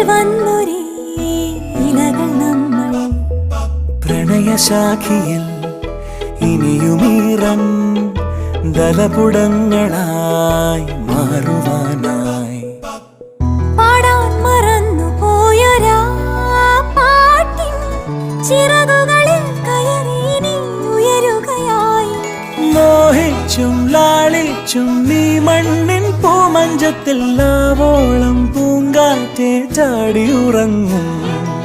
മുന്നിൽ ഇലകൾ നമ്മൾ. പ്രണയശാഖിയിൽ ഇനിയുമീറം ദലപുടങ്ങളായി മാറുവാനായി. പാടാൻ മറന്നു പോയൊരാ പാട്ടിൻ ലാളിച്ചും നീ മണ്ണിൻ പൂമഞ്ചത്തിൽ ലാവോളം ചാടി ഉറങ്ങും.